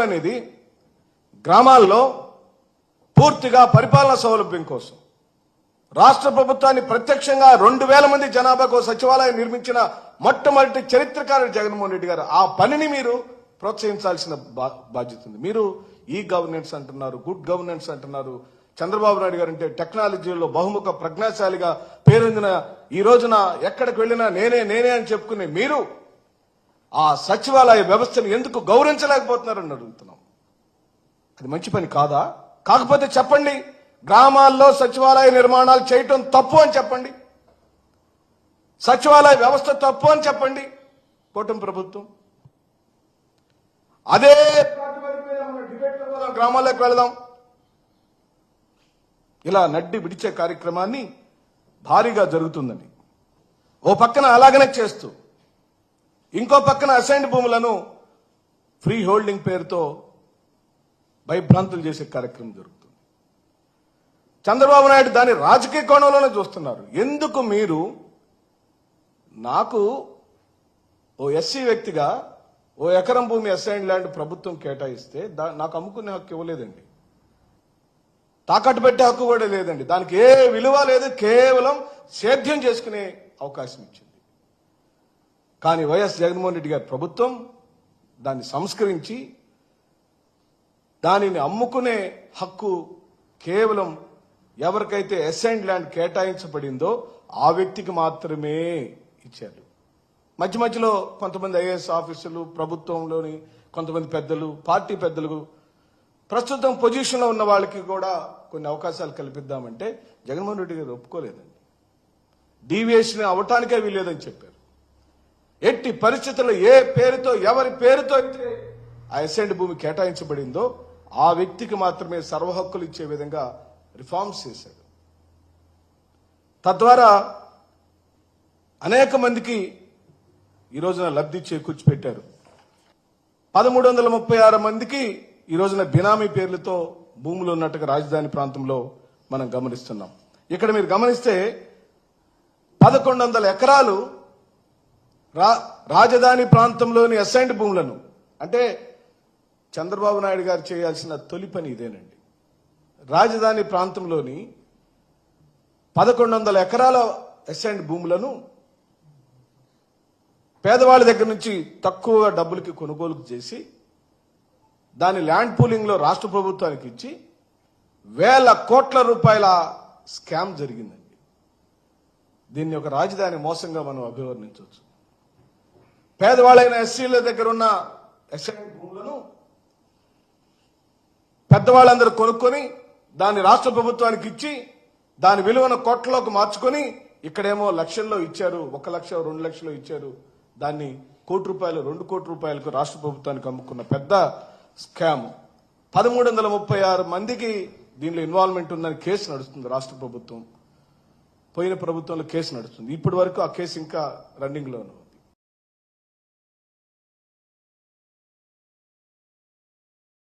అనేది గ్రామాల్లో పూర్తిగా పరిపాలన సౌలభ్యం కోసం రాష్ట్ర ప్రభుత్వాన్ని ప్రత్యక్షంగా రెండు వేల మంది జనాభాకు సచివాలయం నిర్మించిన మొట్టమొదటి చరిత్రకారుడు జగన్మోహన్ రెడ్డి గారు ఆ పనిని మీరు ప్రోత్సహించాల్సిన బా- బాధ్యత ఉంది. మీరు ఈ గవర్నెన్స్ అంటున్నారు గుడ్ గవర్నెన్స్ అంటున్నారు. చంద్రబాబు నాయుడు గారు అంటే టెక్నాలజీలో బహుముఖ ప్రజ్ఞాశాలిగా పేరొందిన ఈ రోజున ఎక్కడికి వెళ్ళినా నేనే నేనే అని చెప్పుకునే మీరు ఆ సచివాలయ వ్యవస్థను ఎందుకు గౌరవించలేకపోతున్నారని అడుగుతున్నాం. అది మంచి పని కాదా? కాకపోతే చెప్పండి గ్రామాల్లో సచివాలయ నిర్మాణాలు చేయటం తప్పు అని చెప్పండి. సచివాలయ వ్యవస్థ తప్పు అని చెప్పండి. కూటమి ప్రభుత్వం. అదే గ్రామాల్లోకి వెళదాం. ఇలా నడ్డి విడిచే కార్యక్రమాన్ని భారీగా జరుగుతుందని. ఓ పక్కన అలాగనే చేస్తూ ఇంకో పక్కన అసైన్డ్ భూములను ఫ్రీ హోల్డింగ్ పేరుతో భయభ్రాంతులు చేసే కార్యక్రమం జరుగుతుంది. చంద్రబాబు నాయుడు దాన్ని రాజకీయ కోణంలోనే చూస్తున్నారు. ఎందుకు మీరు నాకు ఓ ఎస్సీ వ్యక్తిగా ఓ ఎకరం భూమి అసైన్ ల్యాండ్ ప్రభుత్వం కేటాయిస్తే నాకు అమ్ముకునే హక్కు ఇవ్వలేదండి. తాకట్టు పెట్టే హక్కు కూడా లేదండి. దానికి ఏ విలువ లేదు కేవలం సేద్యం చేసుకునే అవకాశం ఇచ్చింది. కానీ వైఎస్ జగన్మోహన్ రెడ్డి గారి ప్రభుత్వం దాన్ని సంస్కరించి దానిని అమ్ముకునే హక్కు కేవలం ఎవరికైతే అసైన్డ్ ల్యాండ్ కేటాయించబడిందో ఆ వ్యక్తికి మాత్రమే ఇచ్చారు. మధ్య మధ్యలో కొంతమంది ఐఏఎస్ ఆఫీసర్లు ప్రభుత్వంలోని కొంతమంది పెద్దలు పార్టీ పెద్దలు ప్రస్తుతం పొజిషన్లో ఉన్న వాళ్ళకి కూడా కొన్ని అవకాశాలు కల్పిద్దామంటే జగన్మోహన్ రెడ్డి గారు ఒప్పుకోలేదండి. డీవియేషన్ అవటానికే వీలేదని చెప్పారు. ఎట్టి పరిస్థితుల్లో ఏ పేరుతో ఎవరి పేరుతో అయితే ఆ అసెంట్ భూమి కేటాయించబడిందో ఆ వ్యక్తికి మాత్రమే సర్వహక్కులు ఇచ్చే విధంగా రిఫార్మ్స్ చేశాడు. తద్వారా అనేక మందికి ఈ రోజున లబ్ధి చేకూర్చిపెట్టారు. పదమూడు వందల ముప్పై ఆరు మందికి ఈ రోజున బినామీ పేర్లతో భూములు ఉన్నట్టుగా రాజధాని ప్రాంతంలో మనం గమనిస్తున్నాం. ఇక్కడ మీరు గమనిస్తే పదకొండు వందల ఎకరాలు రా రాజధాని ప్రాంతంలోని అసైన్డ్ భూములను అంటే చంద్రబాబు నాయుడు గారు చేయాల్సిన తొలి పని ఇదేనండి. రాజధాని ప్రాంతంలోని పదకొండు వందల ఎకరాల అసైన్డ్ భూములను పేదవాళ్ళ దగ్గర నుంచి తక్కువ డబ్బులకి కొనుగోలు చేసి దాని ల్యాండ్ పూలింగ్లో రాష్ట్ర ప్రభుత్వానికి ఇచ్చి వేల కోట్ల రూపాయల స్కామ్ జరిగిందండి. దీన్ని ఒక రాజధాని మోసంగా మనం అభివర్ణించవచ్చు. పేదవాళ్ళైన ఎస్సీల దగ్గర ఉన్న ఎస్ఐ భూములను పెద్దవాళ్ళందరూ కొనుక్కొని దాన్ని రాష్ట్ర ప్రభుత్వానికి ఇచ్చి దాని విలువను కోట్లలోకి మార్చుకొని ఇక్కడేమో లక్షల్లో ఇచ్చారు ఒక లక్ష రెండు లక్షలు ఇచ్చారు. దాన్ని కోటి రూపాయలు రెండు కోటి రూపాయలకు రాష్ట్ర ప్రభుత్వానికి అమ్ముకున్న పెద్ద స్కామ్. పదమూడు వందల ముప్పై ఆరు మందికి దీనిలో ఇన్వాల్వ్మెంట్ ఉందని కేసు నడుస్తుంది రాష్ట్ర ప్రభుత్వం. పోయిన ప్రభుత్వంలో కేసు నడుస్తుంది. ఇప్పటి వరకు ఆ కేసు ఇంకా రన్నింగ్లోను.